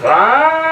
Vai!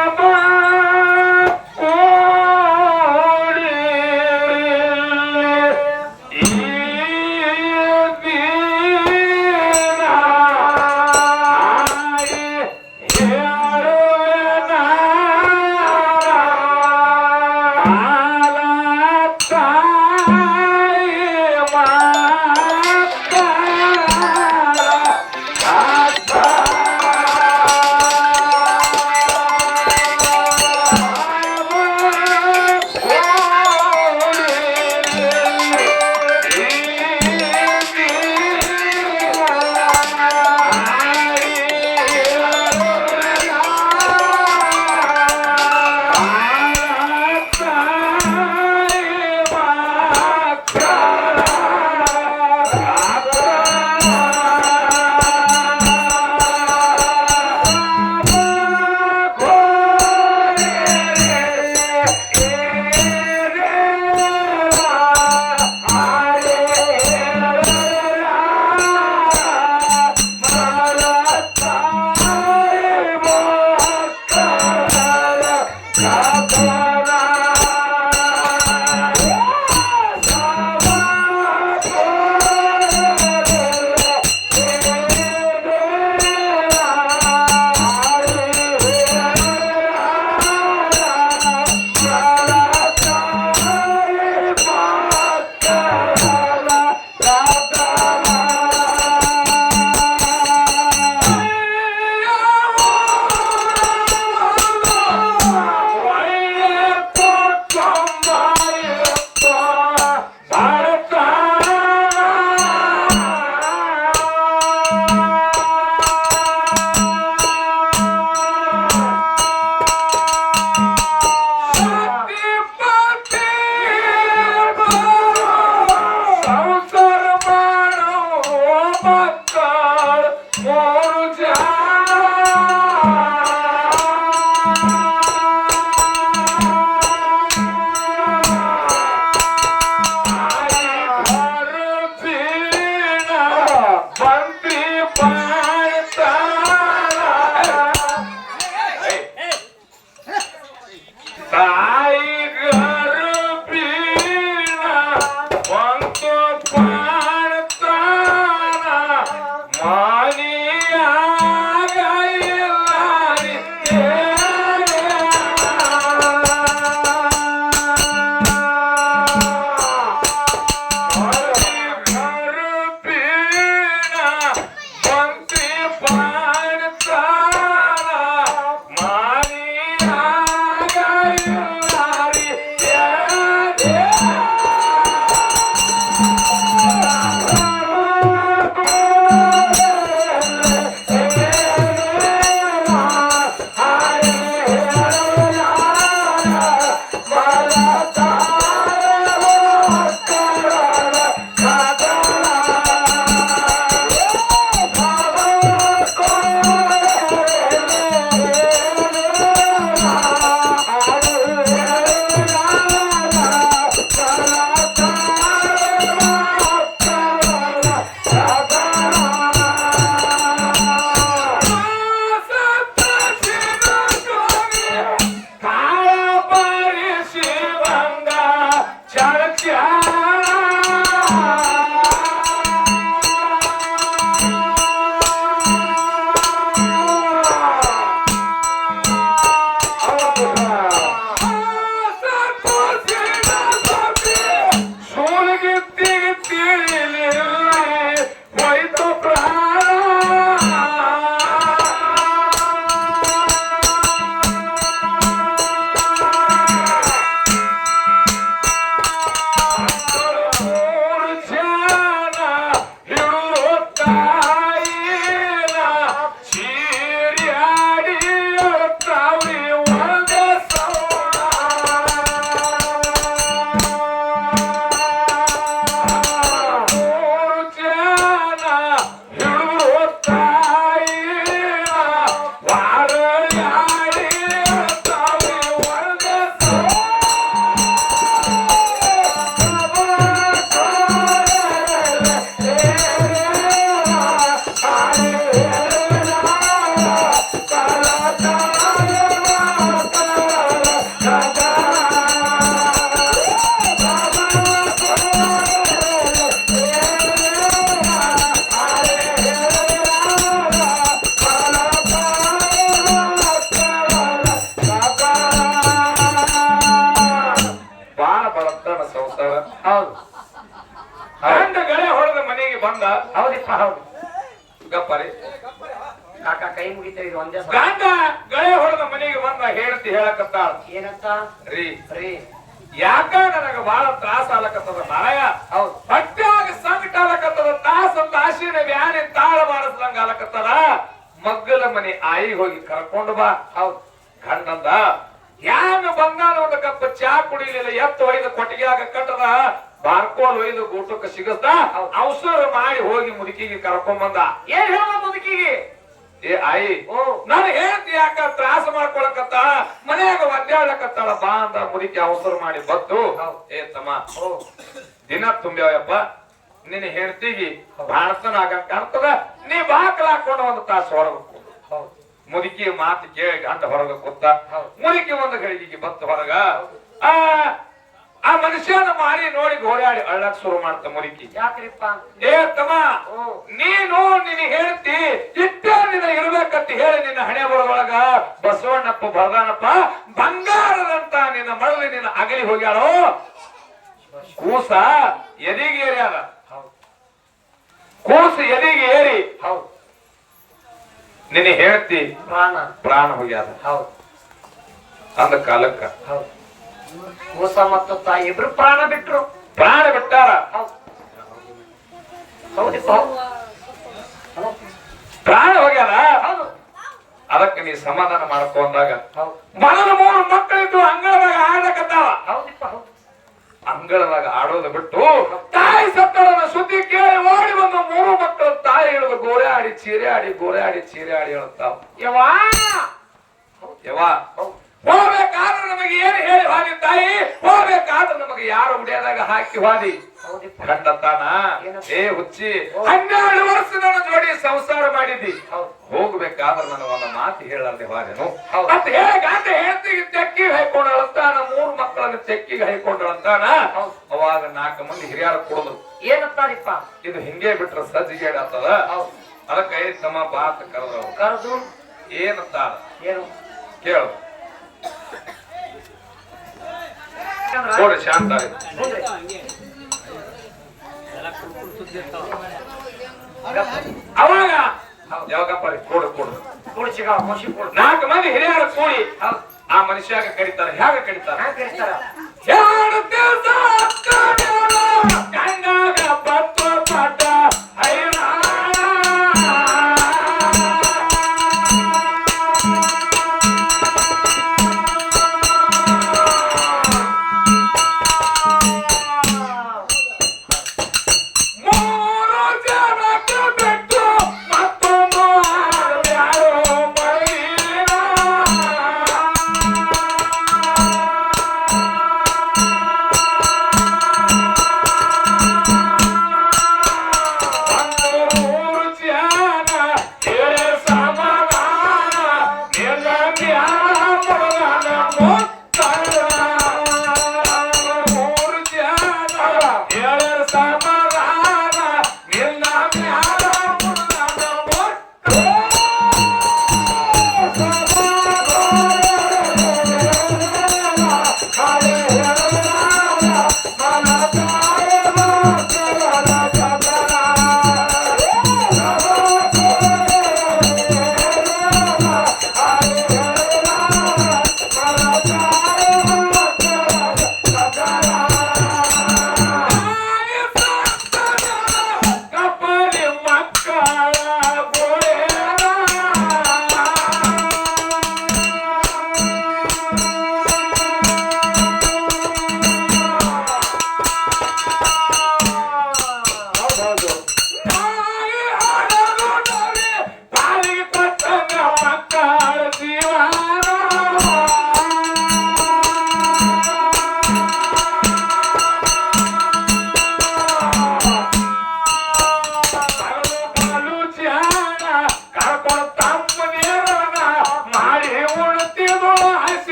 ಹೌದಿಪ್ಪ ಹೌದು. ಗಪ್ಪರಿ. ಕಾಕ ಕೈ ಮುಗಿತೇವೆ ಇದು ಒಂದೇ ಸಲ. ಗಂಡ ಗಳೆ ಹೊಡೆದ ಮನೆಗೆ ಬಂದ ಹೇಳ್ತಿ ಹೇಳಕತ್ತಾಳ. ಏನಂತ? ರೀ. ರೀ. ಯಾಕ ನನಗ ಬಹಳ ತ್ರಾಸ ಆಲಕತ್ತದ ನಾಯ ಹೌದು. ಹೊಟ್ಯಾಗ ಸಂಕಟ ಆಲಕತ್ತದ ತಾಸ ತಾಸಿನ ಬ್ಯಾನೆ ತಾಳ ಮಾಡಿಸ್ದಂಗ ಆಲಕತ್ತದ ಮಗ್ಗಲ ಮನೆ ಆಯಿ ಹೋಗಿ ಕರ್ಕೊಂಡು ಬಾ. ಹೌದು. ಗಂಡಂದ ಯಾನ ಬಂಗಾರ ಒಂದು ಕಪ್ ಚಾ ಕುಡಿಲಿಲ್ಲ ಎತ್ತು ಒಯ್ದ ಕೊಟ್ಟಿಗೆಯಾಗ ಕಟ್ಟದ? ಬಾರ್ಕೋಲ್ ಒಯ್ದು ಗೂಟಕ್ಕೆ ಸಿಗಸ್ತ ಅವಸರ ಮಾಡಿ ಹೋಗಿ ಮುದುಕಿಗೆ ಕರ್ಕೊಂಡ್ ಬಂದ. ಏನ್ ಹೇಳ ಮುದುಕಿಗೆ. ಏ ಆಯಿ ನಾನು ಹೇಳ್ತಿ ಯಾಕ ತ್ರಾಸ ಮಾಡ್ಕೊಳಕತ್ತ? ಮನೆಯಾಗ ಒದ್ದಾಡಕತ್ತಾಳ ಬಾ ಅಂತ ಮುದುಕಿ ಅವಸರ ಮಾಡಿ ಬತ್ತು. ಏ ತಮ್ಮ ದಿನ ತುಂಬ್ಯಾವಪ್ಪ ನಿನ್ನ ಹೇಳ್ತಿಗಿ ಭಾರತನಾಗ ಅಂತದ ಕಾಣ್ತದ? ನೀ ಬಾಕಲ್ ಹಾಕೊಂಡು ಒಂದು ತಾಸು ಹೊರಬೇಕು. ಮುದುಕಿ ಮಾತು ಕೇಳಿ ಅಂತ ಹೊರಗ ಕೂತ ಮುದುಕಿ ಒಂದು ಗಳಿಗೆ ಬತ್ತು ಹೊರಗ ಆ ಆ ಮನುಷ್ಯನ ಮಾರಿ ನೋಡಿ ಗೋಳಾಡಿ ಅಳ್ಳಕ್ ಶುರು ಮಾಡ್ತ ಮುರಿಕಿ. ಯಾಕ್ರಿಪ್ಪ? ಏ ತಮ್ಮ ನೀನು ನಿನಗೆ ಹೇಳ್ತಿ ಇಟ್ಟ ನಿನ ಇರ್ಬೇಕಂತ ಹೇಳಿ ನಿನ್ನ ಹಣೆ ಒಳಗ ಬಸವಣ್ಣಪ್ಪ ಬರದಾನಪ್ಪ ಬಂಗಾರದಂತ ನಿನ್ನ ಮರಳಿ ನಿನ್ನ ಅಗಲಿ ಹೋಗ್ಯಾಳೋ? ಕೂಸ ಎದಿಗೆ ಏರ್ಯಾದ ಕೂಸ ಎದಿಗೆ ಏರಿ? ಹೌದು ನಿನ್ನ ಹೇಳ್ತಿ ಪ್ರಾಣ. ಪ್ರಾಣ ಹೋಗ್ಯಾದ. ಹೌದು. ಅಂದ ಕಾಲಕ್ಕ ಹೌದು. ಮೂಸ ಮತ್ತು ತಾಯಿ ಇಬ್ರು ಪ್ರಾಣ ಬಿಟ್ರು. ಪ್ರಾಣ ಬಿಟ್ಟಾರ? ಹೌದಿಪ್ಪ. ಪ್ರಾಣ ಹೋಗ್ಯಾರ ಅದಕ್ಕೆ ನೀ ಸಮಾಧಾನ ಮಾಡ್ಕೊಂಡಾಗ ಮನದ ಮೂರು ಮಕ್ಕಳಿದ್ದು ಅಂಗಳದಾಗ ಆಡಕತ್ತಾವ ಹೌದಿಪ್ಪ ಹೌದು. ಅಂಗಳದಾಗ ಆಡೋದು ಬಿಟ್ಟು ತಾಯಿ ಸತ್ತಳನ ಸುದ್ದಿ ಕೇಳಿ ಓಡಿ ಬಂದು ಮೂರು ಮಕ್ಕಳು ತಾಯಿ ಹೇಳುದು ಗೋರೆ ಆಡಿ ಚೀರೆ ಆಡಿ ಗೋರೆ ಆಡಿ ಚೀರೆ ಆಡಿ ಹೇಳ್ತಾವ ಯವಾ ಯವಾ ಹೋಗ್ಬೇಕಾದ್ರೆ ನಮಗೆ ಏನು ಹೇಳಿ ಹಾದಿ ತಾಯಿ? ಹೋಗ್ಬೇಕಾದ್ರೆ ನಮಗೆ ಯಾರು ಉಡಿಯದಾಗ ಹಾಕಿ ಹಾದಿ? ಕಂಡತಾನ ಏ ಹುಚ್ಚಿ ಹನ್ನೆರಡು ವರ್ಷ ನನ್ನ ಜೋಡಿ ಸಂಸಾರ ಮಾಡಿದ್ದಿ. ಹೋಗ್ಬೇಕಾದ್ರೆ ನನಗೆ ಒಂದು ಮಾತು ಹೇಳಲ್ದೆ ಹೌದು. ಮತ್ತೆ ಅಂತ ಹೇಳ್ತಿಗೆ ತೆಕ್ಕಿಗೆ ಹೈಕೊಂಡಳಂತಾನ ಮೂರು ಮಕ್ಕಳನ್ನ ತೆಕ್ಕಿಗೆ ಹೈಕೊಂಡಳಂತಾನ. ಅವಾಗ ನಾಲ್ಕು ಮಂದಿ ಹಿರಿಯರ ಕೊಡುದು ಏನಂತಾರಿಪ್ಪ ಇದು ಹಿಂಗೆ ಬಿಟ್ರೆ ಸಜ್ಜಿಗೆ ಆಗ್ತದ? ಹೌದು. ಅದಕ್ಕೆ ನಮ್ಮ ಬಾತ್ ಕರೆದ್ರು ಕರೆದು? ಏನಂತಾರ ಏನು? ಕೇಳು. ನೋಡಿ ಶಾಂತ. ಅವಾಗ ಯಾವಾಗಪ್ಪ ಕೊಡು ಕೊಡು ಕುಡಿಸಿಗ ಮುಸಿ ಕೊಡು ನಾಲ್ಕು ಮಂದಿ ಹಿರಿಯರ ಕೂಡಿ ಆ ಮನುಷ್ಯಾಗ ಕಡಿತಾರ ಹೇಗ ಕಡಿತಾರ ಎರಡು ದಿವಸ ಕಣ್ಣಾಗ ಬತ್ತು ಪಟ್ಟ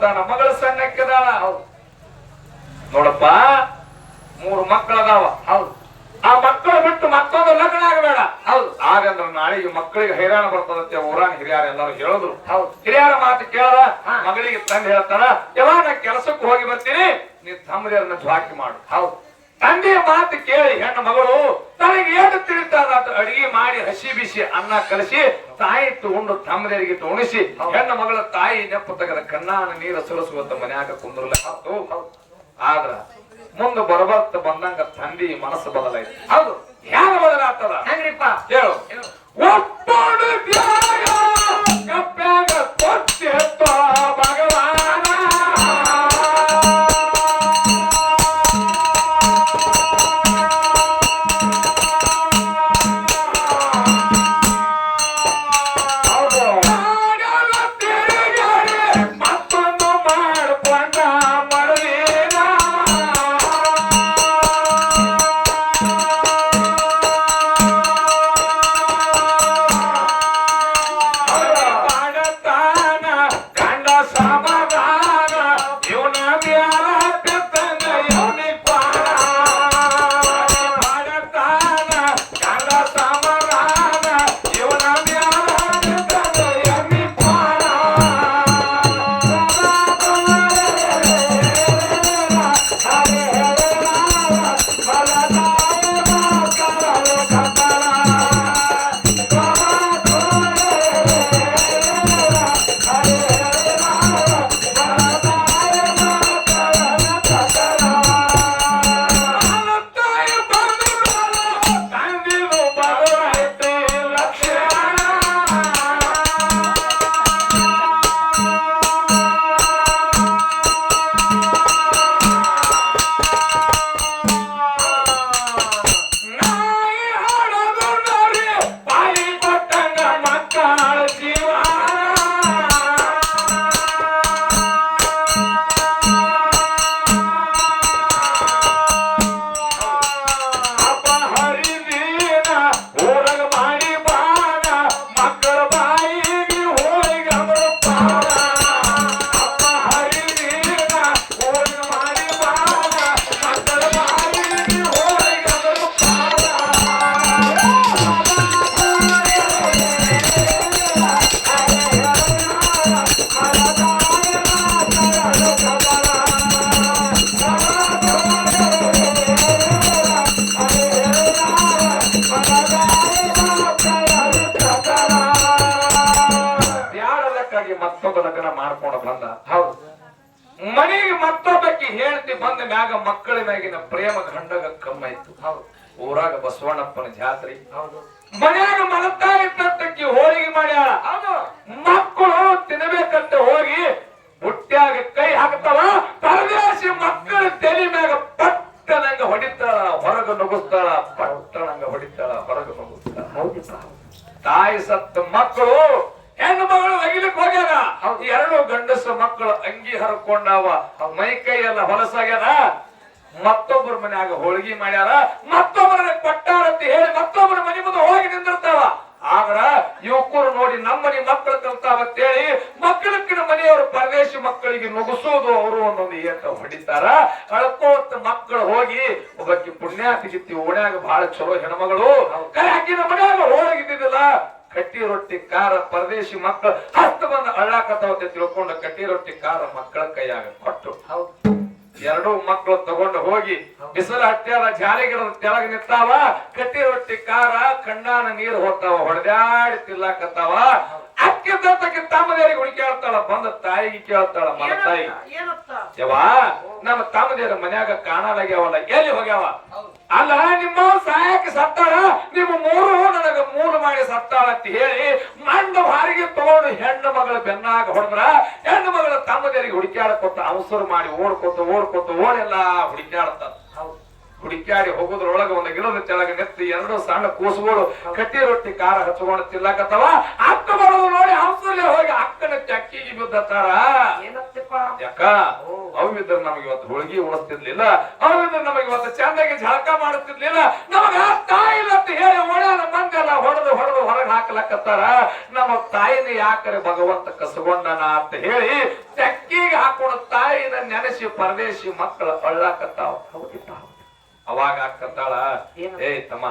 ಹೋಗ್ತಾನ ಮಗಳ ಸಣ್ಣಕ್ಕಿದಾಳ ಹೌದು. ನೋಡಪ್ಪ ಮೂರು ಮಕ್ಕಳದಾವ ಹೌದು. ಆ ಮಕ್ಕಳು ಬಿಟ್ಟು ಮತ್ತೊಂದು ಲಗ್ನ ಆಗಬೇಡ. ಹೌದು. ಆಗಂದ್ರ ನಾಳೆ ಈ ಮಕ್ಕಳಿಗೆ ಹೈರಾಣ ಬರ್ತದಂತೆ ಊರಾನ ಹಿರಿಯಾರ ಎಲ್ಲರೂ ಹೇಳಿದ್ರು. ಹೌದು. ಹಿರಿಯರ ಮಾತು ಕೇಳ. ಮಗಳಿಗೆ ತಂದು ಹೇಳ್ತಾರ ಯಾವಾಗ ನಾ ಕೆಲಸಕ್ಕೆ ಹೋಗಿ ಬರ್ತೀನಿ. ನೀ ಅದನ್ನ ಜ್ವಾಕಿ ಮಾಡು. ಹೌದು. ತಂದೆಯ ಮಾತು ಕೇಳಿ ಹೆಣ್ಣು ಮಗಳು ತನಗೆ ಏನು ತಿಳಿತಾರ ಅದು ಅಡಿಗೆ ಮಾಡಿ ಹಸಿ ಬಿಸಿ ಅನ್ನ ಕಲಸಿ ತಾಯಿ ತಗೊಂಡು ತಮ್ಮದರಿಗೆ ತೋಣಿಸಿ ಹೆಣ್ಣು ಮಗಳ ತಾಯಿ ನೆಪ್ಪ ತೆಗೆದ ಕಣ್ಣಾನ ನೀರ ಸುರಿಸುವಂತ ಮನ್ಯಾಗ ಕುಂದ್ರಲ್ಲ ಹೌದು. ಆದ್ರ ಮುಂದೆ ಬರಬರ್ತ ಬಂದಂಗ ತಂದಿ ಮನಸ್ಸು ಬದಲಾಯ್ತು. ಹೌದು. ಯಾರು ಬದಲಾಗ್ತದ? ಹೆಂಗ್ರಿಪ್ಪ. ಹೇಳು. ಹೇಳು. ಹೇಳ್ತಿ ಬಂದ ಮ್ಯಾಗ ಮಕ್ಕಳ ಮ್ಯಾಗಿನ ಪ್ರೇಮ ಗಂಡಗ ಕಮ್ಮಾಯ್ತು. ಹೌದು. ಊರಾಗ ಬಸವಣ್ಣಪ್ಪನ ಜಾತ್ರೆ. ಹೌದು. ಮನ್ಯಾಗ ಮಲತಾರಿ ತಟ್ಟಕ್ಕೆ ಹೋಳಿಗೆ ಮಾಡ್ಯಾಳ. ಮಕ್ಕಳು ತಿನ್ನಬೇಕಂತ ಹೋಗಿ ಬುಟ್ಟಿಯಾಗ ಕೈ ಹಾಕ್ತಾವ ಪರದೇಶಿ ಮಕ್ಕಳ ತಲೆ ಮ್ಯಾಗ ಪಟ್ಟನಂಗ ಹೊಡಿತಾಳ ಹೊರಗ ನುಗ್ಗಿಸ್ತಾಳ ಪಟ್ಟಣಂಗ ಹೊಡಿತಾಳ ಹೊರಗ ನುಗ್ಗಿಸ್ತಾಳ ಹೌದಿಪ್ಪ ತಾಯಿ ಸತ್ತ ಮಕ್ಕಳು ಹೆಣ್ಣು ಮಗಳು ಒಗಿಲಿಕ್ ಹೋಗ್ಯಾರ ಹೌದು. ಎರಡು ಗಂಡಸ ಮಕ್ಕಳು ಹರ್ಕೊಂಡಾವ ಮೈ ಕೈ ಎಲ್ಲ ಹೊಲಸಾಗ್ಯಾರ ಮತ್ತೊಬ್ಬರ ಮನ್ಯಾಗ ಹೋಳಿಗೆ ಮಾಡ್ಯಾರ. ಮತ್ತೊಬ್ಬರ ಪಟ್ಟಾರಂತ ಹೇಳಿ ಮತ್ತೊಬ್ಬರ ಮನೆ ಮುಂದೆ ಹೋಗಿ ನಿಂದಿರ್ತಾವ. ಆದ್ರ ಯುವಕರು ನೋಡಿ ನಮ್ಮ ಮನೆ ಮಕ್ಕಳು ಕಲ್ತಾವತ್ತೇಳಿ ಮಕ್ಕಳಕ್ಕಿನ ಮನೆಯವರು ಪರದೇಶಿ ಮಕ್ಕಳಿಗೆ ನುಗ್ಗಿಸೋದು ಅವರು ಒಂದೊಂದು ಏಟ ಹೊಡಿತಾರ. ಅಳ್ಕೋತ ಮಕ್ಕಳು ಹೋಗಿ ಒಬ್ಬಕ್ಕೆ ಪುಣ್ಯಾತಿಗಿತ್ತಿ ಓಣ್ಯಾಗ ಬಹಳ ಚಲೋ ಹೆಣ್ಮಗಳು. ಕೈ ಹಾಕಿನ ಮನ್ಯಾಗ ಹೋಗಿದ್ದಿದ್ದಿಲ್ಲ ಕಟ್ಟಿ ರೊಟ್ಟಿ ಕಾರ ಪರದೇಶಿ ಮಕ್ಕಳು ಹತ್ತು ಬಂದ ಅಳ್ಳಾಕತ್ತಾವ ತಿಳ್ಕೊಂಡು ಕಟ್ಟಿ ರೊಟ್ಟಿ ಕಾರ ಮಕ್ಕಳ ಕೈಯಾಗ ಕೊಟ್ಟು ಎರಡೂ ಮಕ್ಕಳು ತಗೊಂಡು ಹೋಗಿ ಬಿಸಿಲು ಹತ್ಯಾದ ಜಾಲಿ ಗಿಡದ ತೆಳಗ ನಿಂತಾವ ಕಟ್ಟಿ ರೊಟ್ಟಿ ಕಾರ ಕಣ್ಣಾನ ನೀರು ಹೋಗ್ತಾವ ಹೊಡೆದಾಡಿ ತಿರ್ಲಾಕತ್ತಾವ. ಅಕ್ಕಿದ್ದಕ್ಕೆ ತಮ್ಮದೇರಿಗೆ ಹುಡುಕ್ಯಾಡ್ತಾಳ ಬಂದ ತಾಯಿಗೆ ಕೇಳ್ತಾಳ ಮನ ತಾಯಿ. ಯವ್ವ ನಮ್ಮ ತಮ್ಮದೇರ ಮನ್ಯಾಗ ಕಾಣಲಾಗ್ಯಾವಲ್ಲ ಎಲ್ಲಿ ಹೋಗ್ಯಾವ? ಅಲ್ಲ ನಿಮ್ಮ ಸಹಾಯಕ್ಕೆ ಸತ್ತಾಳ ನಿಮ್ಮ ಮೂರು ನನಗ ಮೂರು ಮಾಡಿ ಸತ್ತಾಳ ಅಂತ ಹೇಳಿ ಮಂಡ ಹಾರಿಗೆ ತಗೊಂಡು ಹೆಣ್ಣು ಮಗಳ ಬೆನ್ನಾಗ ಹೊಡೆದ್ರ ಹೆಣ್ಣು ಮಗಳ ತಮ್ಮದೇರಿಗೆ ಹುಡುಕ್ಯಾಡಕೊತ ಅವಸರ ಮಾಡಿ ಓಡ್ಕೊತ ಓಡ್ಕೊತ ಓಡೆಲ್ಲ ಹುಡುಕಿ ಹೌದು ಹುಡುಕ್ಯಾಡಿ ಹೋಗೋದ್ರೊಳಗ ಒಂದು ಗಿಡದ ಕೆಳಗೆ ನೆತ್ತಿ ಎರಡು ಸಣ್ಣ ಕೂಸುಗಳು ಕಟ್ಟಿ ರೊಟ್ಟಿ ಕಾರ ಹಚ್ಕೊಂಡು ತಿನ್ನಕತ್ತವ ಅಕ್ಕ ಬರೋದು ನೋಡಿ ಹಂಸಲ್ಲಿ ಹೋಗಿ ಅಕ್ಕನ ಚಕ್ಕಿಗೆ ಬಿದ್ದತ್ತಾರ ಯಾಕ? ಅವಿದ್ರ ನಮಗೆ ಇವತ್ತು ಹೋಳಿಗೆ ಉಳಿಸ್ತಿರ್ಲಿಲ್ಲ ಅವಿದ್ರ ನಮಗೆ ಇವತ್ತು ಚಂದಾಗಿ ಜಳಕ ಮಾಡುತ್ತಿರ್ಲಿಲ್ಲ ನಮಗ ತಾಯಿ ಅಂತ ಹೇಳಿ ಒಳ್ಳೆ ಮಂದೆಲ್ಲ ಹೊಡೆದು ಹೊಡೆದು ಹೊರಗೆ ಹಾಕ್ಲಕತ್ತಾರ. ನಮ್ಮ ತಾಯಿನ ಯಾಕರೆ ಭಗವಂತ ಕಸಗೊಂಡನ ಅಂತ ಹೇಳಿ ಚಕ್ಕಿಗೆ ಹಾಕೊಂಡು ತಾಯಿನ ನೆನೆಸಿ ಪರದೇಶಿ ಮಕ್ಕಳ ಅಳ್ಳಾಕತ್ತಾವ. ಹೌದಿಪ್ಪ ಅವಾಗ ಹಾಕತ್ತಾಳ ಏನು? ಏ ತಮ್ಮ.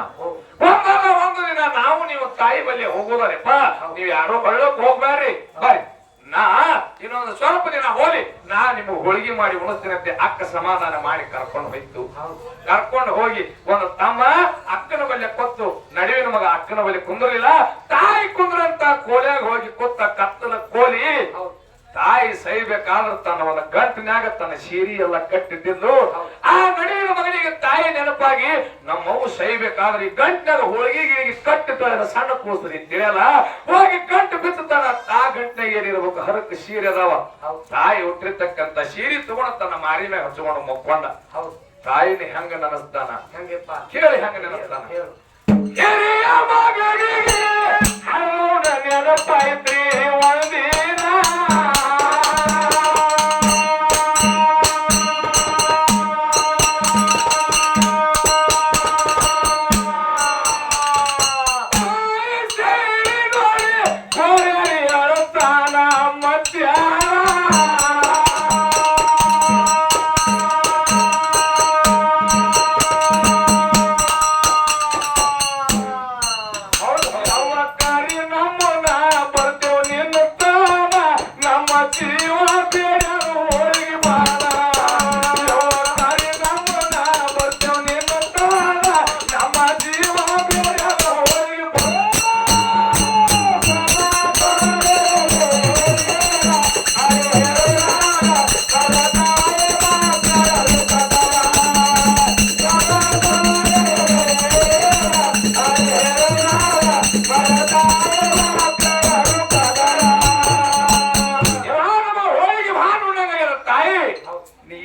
ಒಂದಲ್ಲ ಒಂದು ದಿನ ನಾವು ನೀವು ತಾಯಿ ಬಳಿ ಹೋಗೋದರಿಪ್ಪ ನೀವ್ ಯಾರೋ ಬಳ್ಳಕ್ ಹೋಗ್ಬೇಡ್ರಿ ಬರ್ರಿ ನಾ ಇನ್ನೊಂದು ಸ್ವಲ್ಪ ದಿನ ಹೋಲಿ. ನಾ ನಿಮ್ಗೆ ಹೋಳಿಗೆ ಮಾಡಿ ಉಣಿಸ್ತೀನಂತೆ ಅಕ್ಕ ಸಮಾಧಾನ ಮಾಡಿ ಕರ್ಕೊಂಡು ಹೋಯ್ತು. ಕರ್ಕೊಂಡು ಹೋಗಿ ಒಂದು ತಮ್ಮ ಅಕ್ಕನ ಬಲ್ಲೆ ಕೊತ್ತು. ನಡುವೆ ಮಗ ಅಕ್ಕನ ಬಲ್ಲಿ ಕುಂದ್ರಲಿಲ್ಲ. ತಾಯಿ ಕುಂದ್ರಂತ ಕೋಲ್ಯಾಗ ಹೋಗಿ ಕೊತ್ತ ಕತ್ತಲ ಕೋಲಿ. ತಾಯಿ ಸೈಬೇಕಾದ್ರೆ ತನ್ನ ಒಂದು ಗಂಟಿನಾಗ ತನ್ನ ಸೀರಿ ಎಲ್ಲ ಕಟ್ಟಿದ್ದು ಆ ಮನೆಯ ಮಗನಿಗೆ ತಾಯಿ ನೆನಪಾಗಿ ನಮ್ಮವು ಸೈಬೇಕಾದ್ರೆ ಈ ಗಂಟಿನ ಹೋಳಿಗೆ ಕಟ್ಟು ತೊಳೆದ ಸಣ್ಣ ಕೂಸರಿ ತಿಳಿಯಲ್ಲ? ಹೋಗಿ ಗಂಟು ತನ್ನ ಆ ಗಂಟೆ ಏನಿರ್ಬೇಕು ಹರಕ್ ಸೀರೆ ಅದಾವ. ತಾಯಿ ಹುಟ್ಟಿರ್ತಕ್ಕಂತ ಸೀರೆ ತಗೊಂಡ ತನ್ನ ಮಾರಿ ಮ್ಯಾಗ ಹಚ್ಕೊಂಡು ಮಕ್ಕೊಂಡ. ಹೌದು. ತಾಯಿನ ಹೆಂಗ ನೆನಸ್ತಾನ? ಹೆಂಗಪ್ಪ? ಕೇಳಿ ಹೆಂಗ ನೆನಸ್ತಾನ? ಹೇಳು. ಹಿರಿಯ ಮಗನಿಗೆ ನೆನಪಾಯ್ತ್ರಿ.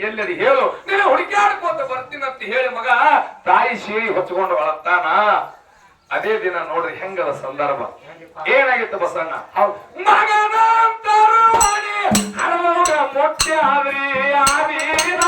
ನೀ ಎಲ್ಲರಿ ಹೇಳು. ನೀನು ಹುಡುಕಾಡ್ಕೋತ ಬರ್ತೀನಂತ ಹೇಳಿ ಮಗ ತಾಯಿ ಸೇರಿ ಹೊಚ್ಕೊಂಡು ಬಳತ್ತಾನ ಅದೇ ದಿನ ನೋಡ್ರಿ ಹೆಂಗದ ಸಂದರ್ಭ. ಏನಾಗಿತ್ತು ಬಸಣ್ಣ? ಹೌದು. ಮಗನ ಮೊಟ್ಟೆ ಆದ್ರಿ ಆದೀನ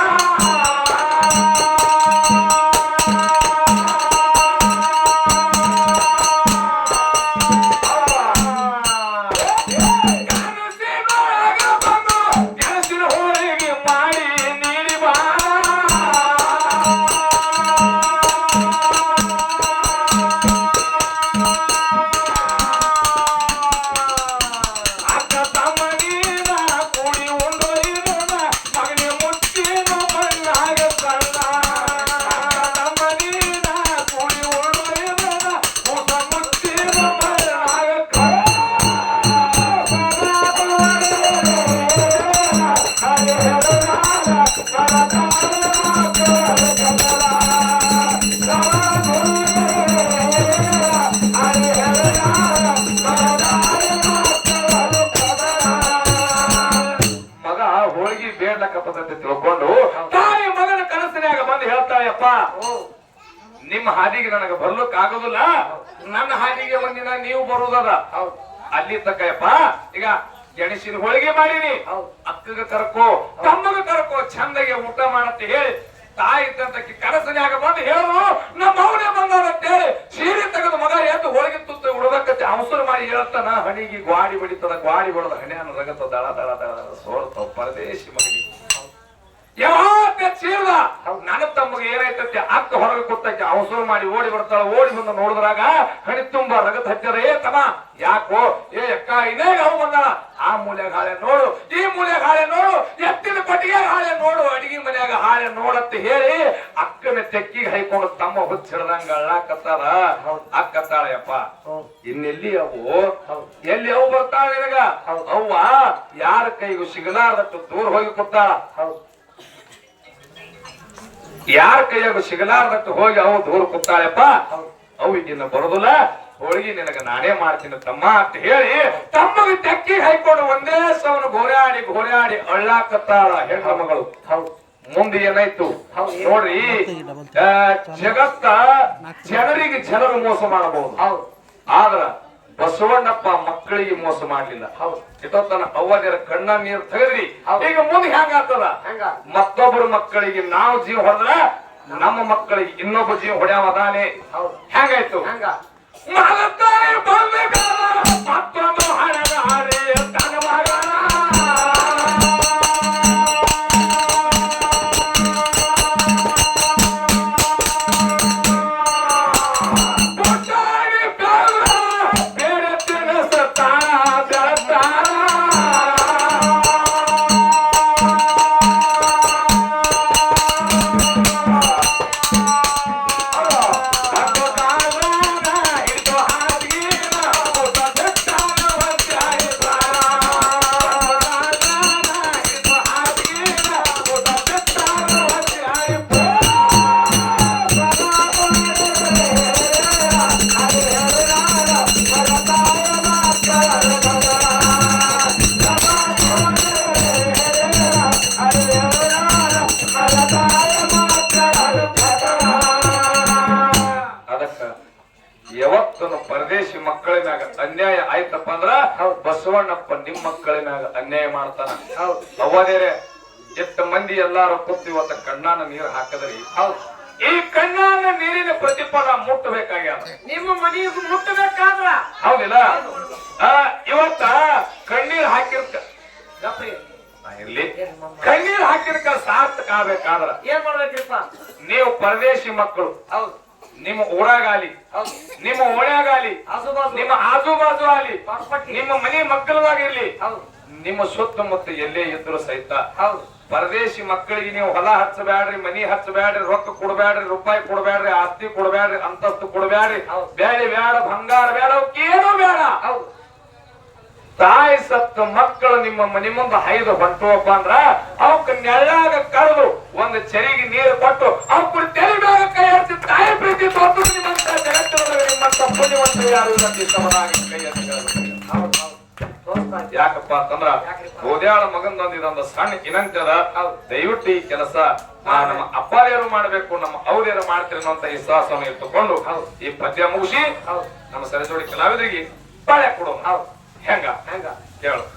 ಹಾದಿಗೆ ನನಗೆ ಬರ್ಲಿಕ್ ಆಗೋದಿಲ್ಲ ನನ್ನ ಹಾದಿಗೆ ಒಂದಿನ ನೀವು ಬರುವುದದ ಹೌದು. ಅಲ್ಲಿ ತಕ್ಕಯಪ್ಪ ಈಗ ಗೆಣಸಿನ ಹೋಳಿಗೆ ಮಾಡಿರಿ. ಅಕ್ಕಗ ಕರ್ಕೋ ತಮ್ಮಗ ಕರ್ಕೋ ಚಂದಗೆ ಊಟ ಮಾಡತ್ತೆ ಹೇಳಿ. ತಾಯಿ ಇದ್ದಂತಕ್ಕೆ ಕನಸನ್ಯಾಗ ಬಂದು ಹೇಳು ನಮ್ಮ ಅವನೇ ಬಂದವನಂತ ಸೀರೆ ತೆಗೆದು ಮಗ ಎದ್ದು ಹೋಳಿಗೆ ತುತ್ತು ಉಡಬೇಕತ್ತೆ ಅವಸರ ಮಾಡಿ ಹೇಳ್ತಾನ ಹಣಿಗೆ ಗ್ವಾಡಿ ಬಡಿತದ ಗ್ವಾಡಿ ಬಡದ ಹಣೆ ರಗತ ದಳ ದಳ ದಳ ಸೋಳ್ತಾವ ಪರದೇಶಿ ಮಗನಿಗೆ. ಯಾವಾಗ ಚೀರ್ದ ನನ್ನ ತಮ್ಮಗೆ ಏನಾಯ್ತಂತೆ? ಅಕ್ಕ ಹೊರಗೆ ಕೂತಕ್ಕೆ ಅವಸರ ಮಾಡಿ ಓಡಿ ಬರ್ತಾಳ ಓಡಿ ಬಂದು ನೋಡಿದ್ರಾಗ ಹಣಿ ತುಂಬಾ ರಗತ್ ಹಚ್ಚಾರ ಏ ತಮ್ಮ ಯಾಕೋ? ಏ ಅಕ್ಕ ಇದೇ ಅವ್ ಬಂದಾಳ. ಆ ಮೂಲೆ ಹಾಳೆ ನೋಡು ಈ ಮೂಲೆ ಹಾಳೆ ನೋಡು ಎತ್ತಿನ ಪಟ್ಟಿಗೆ ಹಾಳೆ ನೋಡು ಅಡಿಗೆ ಮನ್ಯಾಗ ಹಾಳೆ ನೋಡತ್ತ ಹೇಳಿ ಅಕ್ಕನ ತೆಕ್ಕಿಗೆ ಹೈಕೊಂಡು ತಮ್ಮ ಹುಚ್ಚಿಡ್ದಂಗ ಅಳ್ಳಾಕತ್ತಾರ ಅಕ್ಕತ್ತಾಳೆಯಪ್ಪ ಇನ್ನೆಲ್ಲಿ ಅವು. ಎಲ್ಲಿ ಅವು ಬರ್ತಾಳ ನಿನಗ. ಅವ್ವ ಯಾರ ಕೈಗೂ ಸಿಗಲಾರ್ದಟ್ಟು ದೂರ ಹೋಗಿ ಕೂತಾಳ. ಹೌದು. ಯಾರ ಕೈಯಾಗ ಸಿಗಲಾರ್ದಟ್ಟು ಹೋಗಿ ಅವ ದೂರ ಕೂತಾಳೆಪ್ಪ ಹೌದು. ಅವು ಈಗಿನ ಬರೋದಿಲ್ಲ. ಹೋಳಿಗೆ ನಿನಗ ನಾನೇ ಮಾಡ್ತೀನಿ ತಮ್ಮ ಅಂತ ಹೇಳಿ ತಮ್ಮಗೆ ತೆಕ್ಕಿ ಹಾಕೊಂಡು ಒಂದೇ ಸವನ ಗೋರ್ಯಾಡಿ ಗೋರ್ಯಾಡಿ ಅಳ್ಳಾಕತ್ತಾಳ ಹೆಣ್ಣು ಮಗಳು. ಹೌದು. ಮುಂದೆ ಏನಾಯ್ತು? ಹೌದು. ನೋಡ್ರಿ ಆ, ಜಗತ್ತ ಜನರಿಗೆ ಜನರು ಮೋಸ ಮಾಡಬಹುದು. ಹೌದು. ಆದ್ರ ಬಸವಣ್ಣಪ್ಪ ಮಕ್ಕಳಿಗೆ ಮೋಸ ಮಾಡ್ಲಿಲ್ಲ. ಹೌದು. ಇಟ್ಟೊತ್ತನ ಅವ್ವದರ ಕಣ್ಣ ನೀರು ತೆಗೆದ್ರಿ. ಈಗ ಮುಂದೆ ಹೆಂಗಾಗ್ತದ ಹೆಂಗ ಮತ್ತೊಬ್ಬರ ಮಕ್ಕಳಿಗೆ ನಾವು ಜೀವ ಹೊಡೆದ್ರ ನಮ್ಮ ಮಕ್ಕಳಿಗೆ ಇನ್ನೊಬ್ಬ ಜೀವ ಹೊಡ್ಯಾವದಾನೆ ಹೆಂಗಾಯ್ತು ಹೆಂಗ ಮತ್ತೊಂದು ಹಣದ ಪರದೇಶಿ ಮಕ್ಕಳ ಮ್ಯಾಗ ಅನ್ಯಾಯ ಆಯ್ತಪ್ಪ ಅಂದ್ರ ಬಸವಣ್ಣಪ್ಪ ನಿಮ್ ಮಕ್ಕಳ ಮ್ಯಾಗ ಅನ್ಯಾಯ ಮಾಡ್ತಾನ. ಹೌದು. ಅವದೇರೆ ಎಷ್ಟು ಮಂದಿ ಎಲ್ಲಾರು ಕೂತು ಇವತ್ತ ಕಣ್ಣಾನ ನೀರು ಹಾಕದ್ರಿ. ಹೌದು. ಈ ಕಣ್ಣಾನ ನೀರಿನ ಪ್ರತಿಫಲ ಮುಟ್ಟಬೇಕಾಗ್ಯದ. ನಿಮ್ಮ ಮನೆಗೆ ಮುಟ್ಟಬೇಕಾದ್ರ? ಹೌದಿಲ್ಲ? ಆ, ಇವತ್ತ ಕಣ್ಣೀರ್ ಹಾಕಿರ್ತ ಕಣ್ಣೀರ್ ಹಾಕಿರ್ಕ ಸಾರ್ಥಕ ಆಗ್ಬೇಕಾದ್ರ. ಏನ್ ಮಾಡ್ಬೇಕ್ರಿಪ್ಪ? ನೀವು ಪರದೇಶಿ ಮಕ್ಕಳು. ಹೌದು. ನಿಮ್ಮ ಊರಾಗಾಲಿ ನಿಮ್ಮ ಓಣ್ಯಾಗಾಲಿ ಆಜುಬಾಜು ನಿಮ್ಮ ಆಜು ಬಾಜು ಆಲಿ ಪಟ್ಪಟ್ಟಿ ನಿಮ್ಮ ಮನೆ ಮಕ್ಕಳವಾಗಿರ್ಲಿ ನಿಮ್ಮ ಸುತ್ತಮುತ್ತ ಎಲ್ಲೇ ಇದ್ರು ಸಹಿತ ಹೌದು. ಪರದೇಶಿ ಮಕ್ಕಳಿಗೆ ನೀವು ಹೊಲ ಹಚ್ಚಬೇಡ್ರಿ ಮನಿ ಹಚ್ಚಬೇಡ್ರಿ ರೊಕ್ಕ ಕೊಡಬೇಡ್ರಿ ರೂಪಾಯಿ ಕೊಡಬೇಡ್ರಿ ಆಸ್ತಿ ಕೊಡಬೇಡ್ರಿ ಅಂತಸ್ತು ಕೊಡಬೇಡ್ರಿ ಹೌದು. ಬೇಳೆ ಬೇಡ ಬಂಗಾರ ಬೇಡ ಅವಕ್ಕೇನು ಬೇಡ. ಹೌದು. ತಾಯಿ ಸತ್ತ ಮಕ್ಕಳು ನಿಮ್ಮ ಮನೆ ಮುಂದೆ ಹೈದು ಹೊಂಟುವಪ್ಪ ಅಂದ್ರ ಅವಕ್ಕ ನೆಳ್ಳಾಗ ಕರೆದು ಒಂದು ಚರಿಗೆ ನೀರು ಕೊಟ್ಟು ಅವಕ್ಕ ತೆರಿಗಾಗ ಕೈ ಹಚ್ಚಿ ತಾಯಿ ಪ್ರೀತಿ ತೋರ್ತು ನಿಮ್ಮಂತ ಜಗತ್ತಿನೊಳಗೆ ನಿಮ್ಮಂತ ಪುಣ್ಯವಂತ ಯಾರು ಸಮನಾಗಿ ಕೈ ಹಚ್ಚಿ. ಯಾಕಪ್ಪ ಅಂತಂದ್ರ ಗೋದ್ಯಾಳ ಮಗನ್ ಇದೊಂದು ಸಣ್ಣ ವಿನಂತಿ ಅದ ದಯವಿಟ್ಟು ಈ ಕೆಲಸ ನಮ್ಮ ಅಪ್ಪಾರಿಯರು ಮಾಡ್ಬೇಕು ನಮ್ಮ ಅವ್ರಿಯರು ಮಾಡ್ತೀರಿ ಅನ್ನೋ ವಿಶ್ವಾಸವನ್ನು ಇಟ್ಟುಕೊಂಡು ಈ ಪದ್ಯ ಮುಗಿಸಿ ನಮ್ಮ ಸರಜೋಡಿ ಕಲಾವಿದರಿಗೆ ಬಾಳೆ ಕೊಡೋಣ. ಹೇಳು